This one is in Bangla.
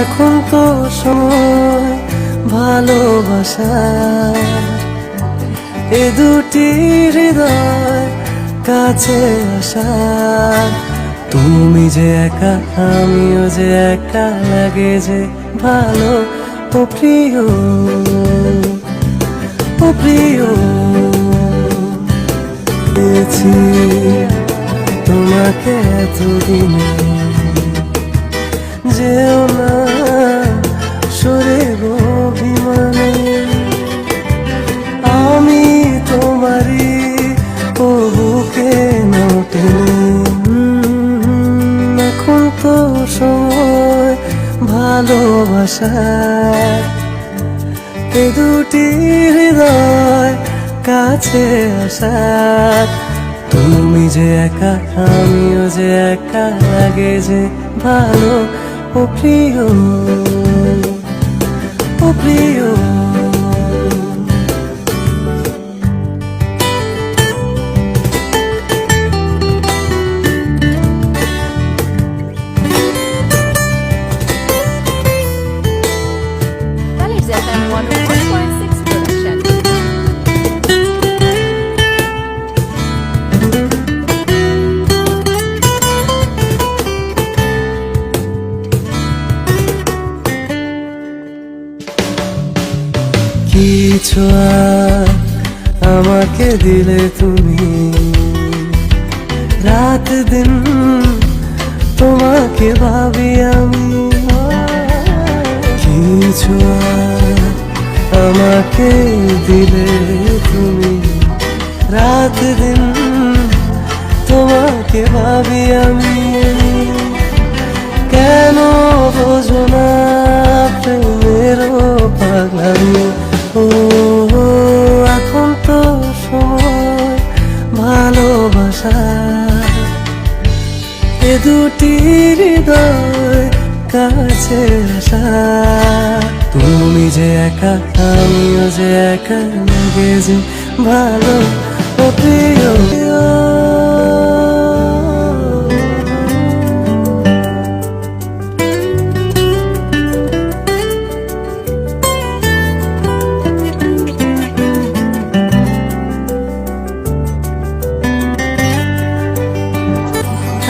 এখন তো সময় ভালোবাসা। এ দুটি হৃদয় কাছে আসা। তুমি যে একা, আমিও যে একা, লাগে যে ভালো। ও প্রিয় ও প্রিয় তোমাকে এতদিনে। ভালোবাসা এ দুটি হৃদয় কাছে আসা তুমি যে একা, আমিও যে একা লাগে যে ভালো ও প্রিয়। ও প্রিয়। কিছু আমাকে দিলে তুমি। রাত দিন তোমাকে ভাবি আমি। কিছু আমাকে দিলে তুমি। রাত দিন তোমাকে ভাবি আমি। কেন বোঝো না প্রেমের পাগলামি? ও এখন তো সময় ভালোবাসা। এ দুটি হৃদয় কাছে তুমি যে একা, আমিও যে একা, লাগে যে ভালো ও প্রিয়।